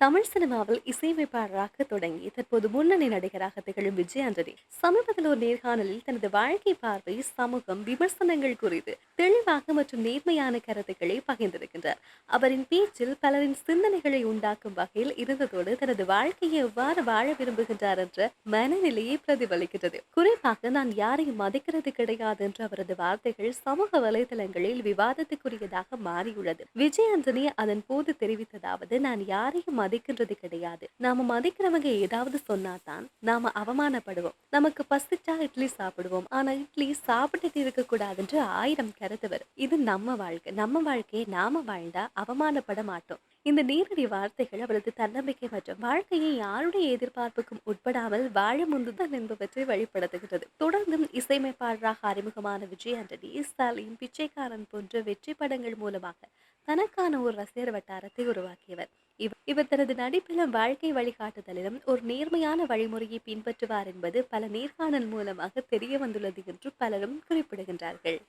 தமிழ் சினிமாவில் இசையமைப்பாளராக தொடங்கி தற்போது முன்னணி நடிகராக திகழும் விஜய் ஆண்டனி சமீபத்தில் ஒரு நேர்காணலில் தனது வாழ்க்கை பார்வை சமூகம் விமர்சனங்கள் குறித்து தெளிவாக மற்றும் நேர்மையான கருத்துக்களை பகிர்ந்திருக்கின்றார். அவரின் பேச்சில் பலரின் சிந்தனைகளை உண்டாக்கும் வகையில் இருந்ததோடு தனது வாழ்க்கையை எவ்வாறு வாழ விரும்புகின்றார் என்ற மனநிலையை பிரதிபலிக்கின்றது. குறிப்பாக நான் யாரையும் மதிக்கிறது கிடையாது என்ற அவரது வார்த்தைகள் சமூக வலைதளங்களில் விவாதத்துக்குரியதாக மாறியுள்ளது. விஜய் ஆண்டனி அதன் போது தெரிவித்ததாவது நான் யாரையும் மதிக்கின்றது கிடையாது. நாம மதிக்கிறவங்க ஏதாவது சொன்னாதான் நாம அவமானப்படுவோம். நமக்கு பசிச்சா இட்லி சாப்பிடுவோம். ஆனா இட்லி சாப்பிட்டுட்டு இருக்க கூடாதுன்ற ஆயிரம் கருத்து வரும். இது நம்ம வாழ்க்கை. நம்ம வாழ்க்கையை நாம வாழ்ந்தா அவமானப்பட மாட்டோம். இந்த நேரடி வார்த்தைகள் அவரது தன்னம்பிக்கை மற்றும் வாழ்க்கையை யாருடைய எதிர்பார்ப்புக்கும் உட்படாமல் வாழ முந்துதான் என்பவற்றை வெளிப்படுத்துகிறது தொடர்ந்தும் இசையமைப்பாளராக அறிமுகமான விஜய் ஆண்டனி ஸ்டாலின் பிச்சைக்காரன் போன்ற வெற்றி படங்கள் மூலமாக தனக்கான ஒரு ரசிகர் வட்டாரத்தை உருவாக்கியவர். இவர் இவர் தனது நடிப்பிலும் வாழ்க்கை வழிகாட்டுதலிலும் ஒரு நேர்மையான வழிமுறையை பின்பற்றுவார் என்பது பல நேர்காணல் மூலமாக தெரிய வந்துள்ளது என்று பலரும் குறிப்பிடுகின்றார்கள்.